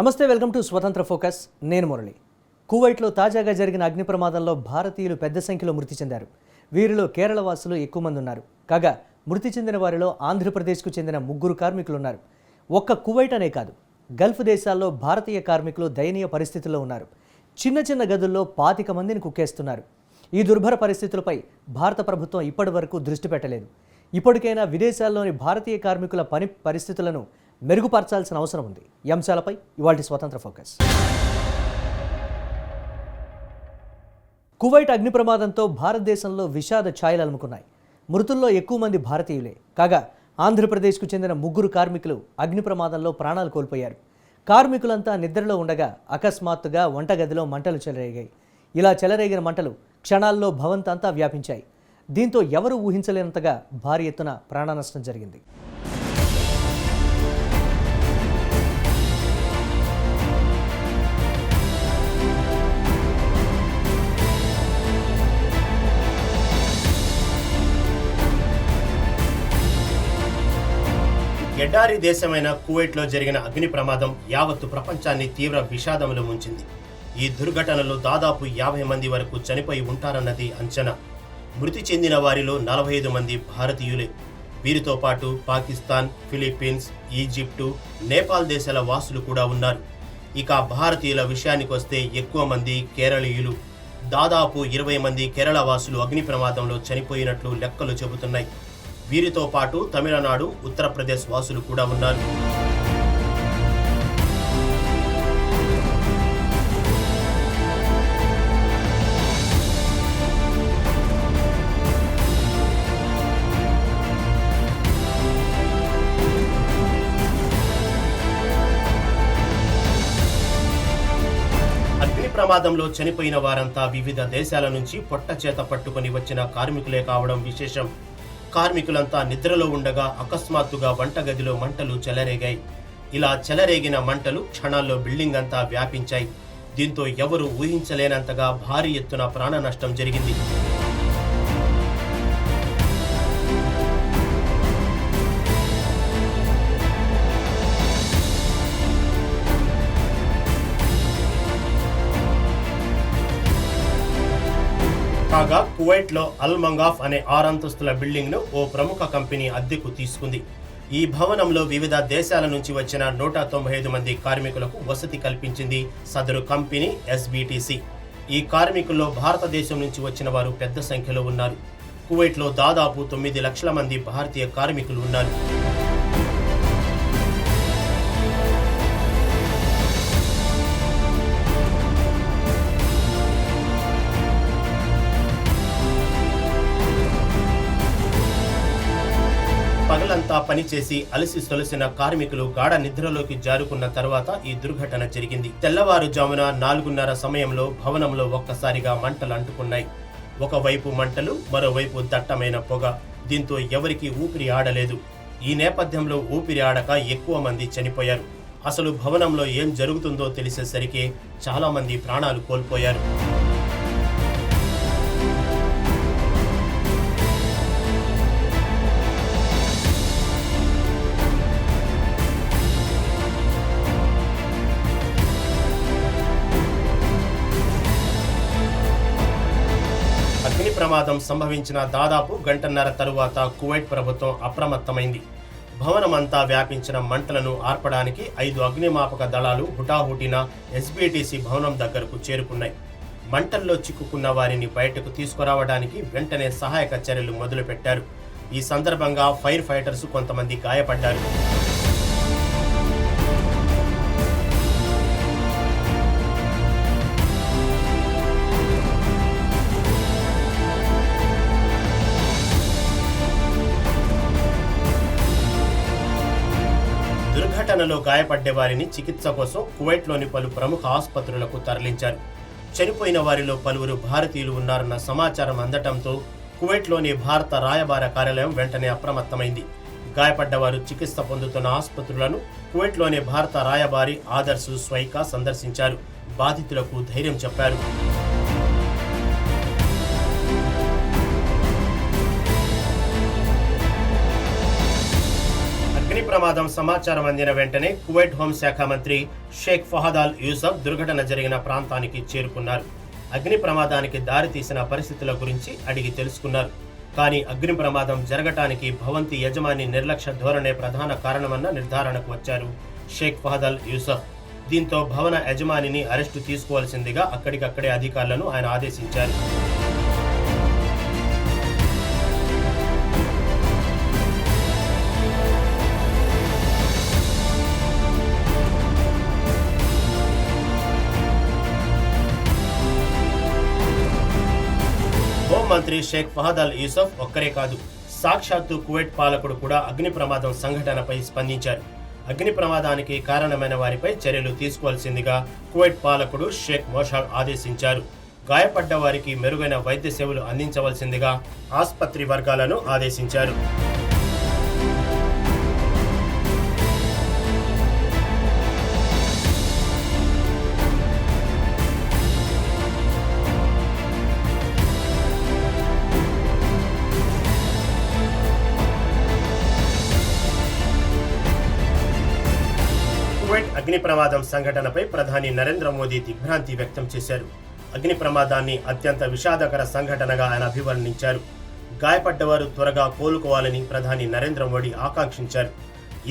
నమస్తే welcome to స్వతంత్ర focus. నేను మురళి. కువైట్లో తాజాగా జరిగిన అగ్ని ప్రమాదంలో భారతీయులు పెద్ద సంఖ్యలో మృతి చెందారు. వీరిలో కేరళ వాసులు ఎక్కువ మంది ఉన్నారు. కాగా మృతి చెందిన వారిలో ఆంధ్రప్రదేశ్కు చెందిన ముగ్గురు కార్మికులు ఉన్నారు. ఒక్క కువైట్ అనే కాదు గల్ఫ్ దేశాల్లో భారతీయ కార్మికులు దయనీయ పరిస్థితుల్లో ఉన్నారు. చిన్న చిన్న గదుల్లో పాతిక మందిని కుక్కేస్తున్నారు. ఈ దుర్భర పరిస్థితులపై భారత ప్రభుత్వం ఇప్పటి వరకు దృష్టి పెట్టలేదు. ఇప్పటికైనా విదేశాల్లోని భారతీయ కార్మికుల పని పరిస్థితులను మెరుగుపరచాల్సిన అవసరం ఉంది. ఈ అంశాలపై ఇవాళ స్వతంత్ర ఫోకస్. కువైట్ అగ్ని ప్రమాదంతో భారతదేశంలో విషాద ఛాయలు అలుముకున్నాయి. మృతుల్లో ఎక్కువ మంది భారతీయులే. కాగా ఆంధ్రప్రదేశ్కు చెందిన ముగ్గురు కార్మికులు అగ్ని ప్రమాదంలో ప్రాణాలు కోల్పోయారు. కార్మికులంతా నిద్రలో ఉండగా అకస్మాత్తుగా వంటగదిలో మంటలు చెలరేగాయి. ఇలా చెలరేగిన మంటలు క్షణాల్లో భవంతంతా వ్యాపించాయి. దీంతో ఎవరు ఊహించలేనంతగా భారీ ఎత్తున ప్రాణనష్టం జరిగింది. ఎడారి దేశమైన కువైట్లో జరిగిన అగ్ని ప్రమాదం యావత్తు ప్రపంచాన్ని తీవ్ర విషాదంలో ముంచింది. ఈ దుర్ఘటనలో దాదాపు యాభై మంది వరకు చనిపోయి ఉంటారన్నది అంచనా. మృతి చెందిన వారిలో నలభై ఐదు మంది భారతీయులే. వీరితో పాటు పాకిస్తాన్ ఫిలిప్పీన్స్ ఈజిప్టు నేపాల్ దేశాల వాసులు కూడా ఉన్నారు. ఇక భారతీయుల విషయానికొస్తే ఎక్కువ మంది కేరళీయులు. దాదాపు ఇరవై మంది కేరళ వాసులు అగ్ని ప్రమాదంలో చనిపోయినట్లు లెక్కలు చెబుతున్నాయి. వీరితో పాటు తమిళనాడు ఉత్తరప్రదేశ్ వాసులు కూడా ఉన్నారు. ప్రమాదంలో చనిపోయిన వారంతా వివిధ దేశాల నుంచి పొట్ట చేత పట్టుకొని వచ్చిన కార్మికులే కావడం విశేషం. కార్మికులంతా నిద్రలో ఉండగా అకస్మాత్తుగా వంటగదిలో మంటలు చెలరేగాయి. ఇలా చెలరేగిన మంటలు క్షణాల్లో బిల్డింగ్ అంతా వ్యాపించాయి. దీంతో ఎవరు ఊహించలేనంతగా భారీ ఎత్తున ప్రాణ నష్టం జరిగింది. కాగా కువైట్లో అల్మంగాఫ్ అల్ మంగాఫ్ అనే ఆరంతస్తుల బిల్డింగ్ను ఓ ప్రముఖ కంపెనీ అద్దెకు తీసుకుంది. ఈ భవనంలో వివిధ దేశాల నుంచి వచ్చిన నూట తొంభై ఐదు మంది కార్మికులకు వసతి కల్పించింది సదరు కంపెనీ ఎస్బీటీసీ. ఈ కార్మికుల్లో భారతదేశం నుంచి వచ్చిన వారు పెద్ద సంఖ్యలో ఉన్నారు. కువైట్లో దాదాపు తొమ్మిది లక్షల మంది భారతీయ కార్మికులు ఉన్నారు. పగలంతా పనిచేసి అలసి సొలసిన కార్మికులు గాఢ నిద్రలోకి జారుకున్న తర్వాత ఈ దుర్ఘటన జరిగింది. తెల్లవారుజామున నాలుగున్నర సమయంలో భవనంలో ఒక్కసారిగా మంటలు అంటుకున్నాయి. ఒకవైపు మంటలు మరోవైపు దట్టమైన పొగ. దీంతో ఎవరికి ఊపిరి ఆడలేదు. ఈ నేపథ్యంలో ఊపిరి ఆడక ఎక్కువ మంది చనిపోయారు. అసలు భవనంలో ఏం జరుగుతుందో తెలిసేసరికి చాలామంది ప్రాణాలు కోల్పోయారు. ప్రమాదం సంభవించిన దాదాపు గంటన్నర తరువాత కువైట్ ప్రభుత్వం అప్రమత్తమైంది. భవనమంతా వ్యాపించిన మంటలను ఆర్పడానికి ఐదు అగ్నిమాపక దళాలు హుటాహుటిన ఎస్బిటిసి భవనం దగ్గరకు చేరుకున్నాయి. మంటల్లో చిక్కుకున్న వారిని బయటకు తీసుకురావడానికి వెంటనే సహాయక చర్యలు మొదలుపెట్టారు. ఈ సందర్భంగా ఫైర్ ఫైటర్స్ కొంతమంది గాయపడ్డారు. ఘటనలో గాయపడ్డే వారిని చికిత్స కోసం కువైట్లోని పలు ప్రముఖ ఆసుపత్రులకు తరలించారు. చనిపోయిన వారిలో పలువురు భారతీయులు ఉన్నారన్న సమాచారం అందటంతో కువైట్లోని భారత రాయబార కార్యాలయం వెంటనే అప్రమత్తమైంది. గాయపడ్డవారు చికిత్స పొందుతున్న ఆసుపత్రులను కువైట్లోని భారత రాయబారి ఆదర్శు స్వైకా సందర్శించారు. బాధితులకు ధైర్యం చెప్పారు. అగ్ని ప్రమాదం సమాచారం అందిన వెంటనే కువైట్ హోంశాఖ మంత్రి షేక్ ఫహద్ అల్ యూసఫ్ దుర్ఘటన జరిగిన ప్రాంతానికి చేరుకున్నారు. అగ్ని ప్రమాదానికి దారితీసిన పరిస్థితుల గురించి అడిగి తెలుసుకున్నారు. కానీ అగ్ని ప్రమాదం జరగటానికి భవంతి యజమాని నిర్లక్ష్య ధోరణే ప్రధాన కారణమన్న నిర్ధారణకు వచ్చారు షేక్ ఫహద్ అల్ యూసఫ్. దీంతో భవన యజమానిని అరెస్టు తీసుకోవాల్సిందిగా అక్కడికక్కడే అధికారులను ఆయన ఆదేశించారు. మంత్రి షేక్ ఫహద్ అల్ యూసఫ్ ఒక్కరే కాదు సాక్షాత్తు కువైట్ పాలకుడు కూడా అగ్ని ప్రమాదం సంఘటనపై స్పందించారు. అగ్ని ప్రమాదానికి కారణమైన వారిపై చర్యలు తీసుకోవాల్సిందిగా కువైట్ పాలకుడు షేక్ మోషాల్ ఆదేశించారు. గాయపడ్డ వారికి మెరుగైన వైద్య సేవలు అందించవలసిందిగా ఆసుపత్రి వర్గాలను ఆదేశించారు. కువైట్ అగ్ని ప్రమాదం సంఘటనపై ప్రధాని నరేంద్ర మోదీ దిగ్భ్రాంతి వ్యక్తం చేశారు. అగ్ని ప్రమాదాన్ని అత్యంత విషాదకర సంఘటనగా ఆయన అభివర్ణించారు. గాయపడ్డవారు త్వరగా కోలుకోవాలని ప్రధాని నరేంద్ర మోడీ ఆకాంక్షించారు.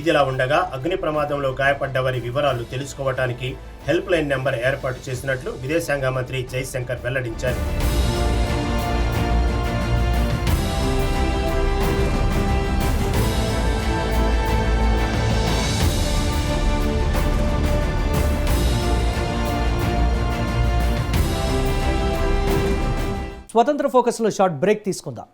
ఇదిలా ఉండగా అగ్ని ప్రమాదంలో గాయపడ్డవారి వివరాలు తెలుసుకోవటానికి హెల్ప్ లైన్ నెంబర్ ఏర్పాటు చేసినట్లు విదేశాంగ మంత్రి జైశంకర్ వెల్లడించారు. స్వతంత్ర ఫోకస్లో షార్ట్ బ్రేక్ తీసుకుందాం.